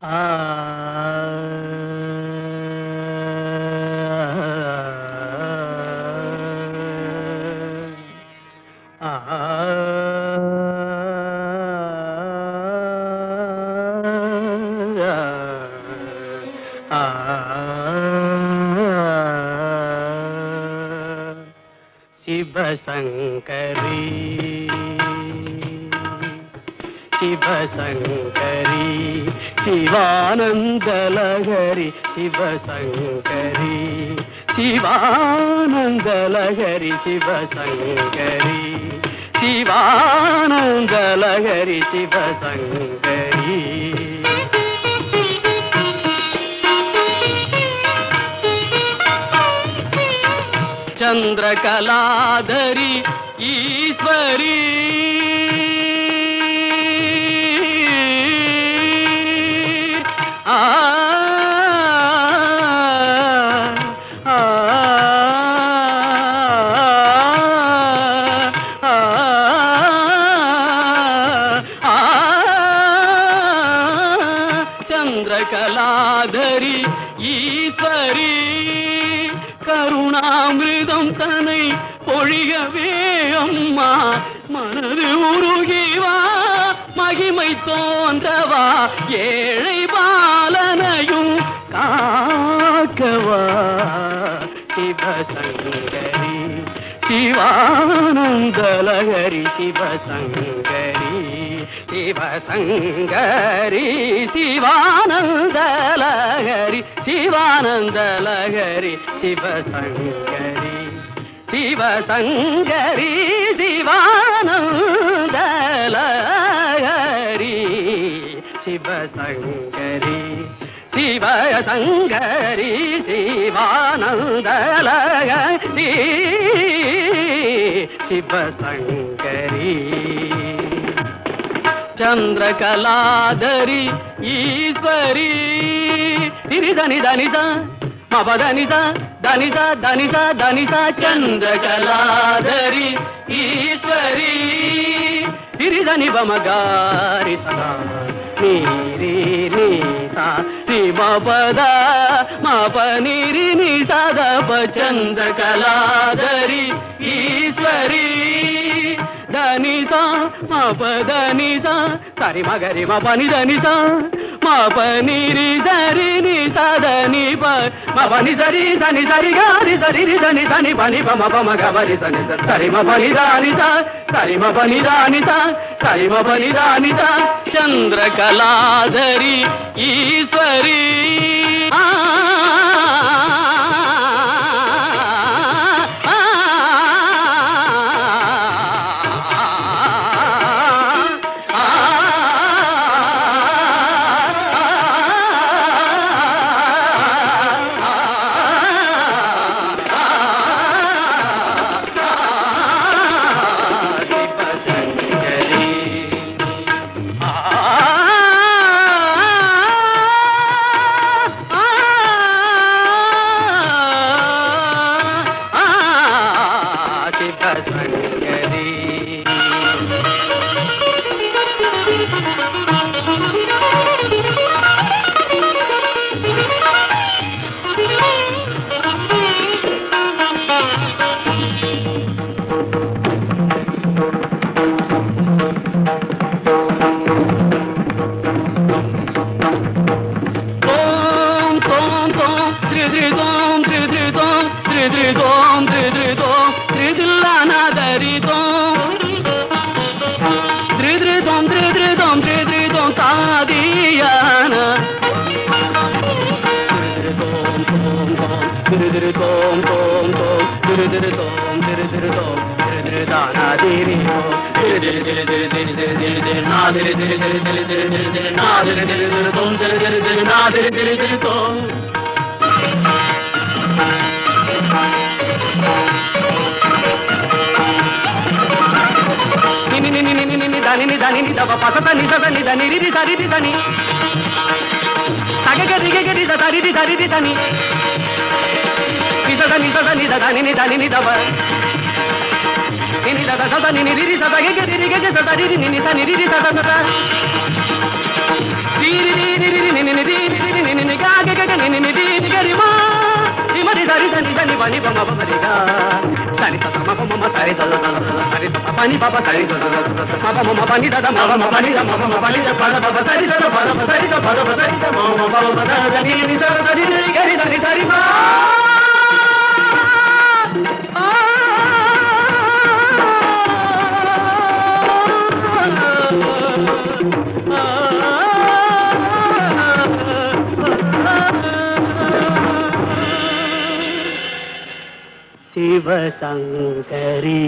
शिव शंकरी శివశంకరీ శివానందలహరి శివశంకరీ. శివానందలహరి శివశంకరీ. శివానందలహరి శివశంకరీ. చంద్రకళాధరి ఈశ్వరీ. சந்திரகலாதரி ஈஸ்வரி கருணாமிருதம் தனை பொழியவே அம்மா. மனது உருகிவா மகிமை தோன்றவா ஏழை பாலனையும் காக்கவா. சிவசங்கரி சிவானந்தலகரி சிவசங்கரி. சிவசங்கரி சிவானந்தலகரி சிவானந்தலகரி சிவசங்கரி சிவசங்கரி சிவானந்தலகரி சிவசங்கரி சிவசங்கரி சிவானந்தலகரி சிவசங்கரி. చంద్రకళాధరి ఈశ్వరి. నిరిధని ధనిత మపధనిత ధనిత ధనిత ధనిత చంద్రకళాధరి ఈశ్వరి. నిరిధని బమగారి నీరి నీత ని మపద మప నిరి ని చంద్రకళాధరి ఈశ్వరి. ధనిత మప ధనిత సరి మగరి మ పని ధనిత మా పనిరి సరి ని సదని ప మా పని సరి సని సరి గారి సరి రి సని సని పని పమ పమ ప సని సరి మా పని దానిత సరి మా పని దానిత సరి మా పని దానిత చంద్రకళాధరి ఈశ్వరి త్రిద్రిదోం త్రిద్రిదోం త్రిద్రిదోం త్రిదిల్లానాదరిదోం త్రిద్రిదోం త్రిద్రిదోం త్రిద్రిదోం సాదియాన త్రిద్రిదోం తోం తోం త్రిద్రిదోం తోం తోం త్రిద్రిదోం త్రిద్రిదోం త్రిద్రిదానాదిరిదోం త్రిదిరి దిరి దిరి దిరి దిరి దిరి దిరి నాదిరి దిరి దిరి దిరి దిరి దిరి దిరి నాదిరి దిరి దిరి తోం దిరి దిరి దిరి నాదిరి దిరి దిరి తోం నిని నిని నిని నిని దని ని దని ని దవ పసత ని సద ని దని రి రి సరి రి దని సగగ రిగగ రి ద సరి రి సరి రి దని ని సద ని సద ని ద దని ని దని ని దవ నిని దద సద ని ని రి రి సద గగ రి రి గగ సద రి రి ని ని స ని రి రి సద సద రి రి రి రి రి రి ని ని పని బమ పమ రి గా సరి స మ పమ మ సరి ద ద ద ద సరి స పని పమ సరి ద ద ద ద మ పమ మ పని ద ద మ పమ పని ద మ పమ పని ద పద పద సరి ద పద పద సరి ద పద పద సరి ద మ మ పమ పద ని ని ద ని గరి ద సరి మా शिव शंकरी।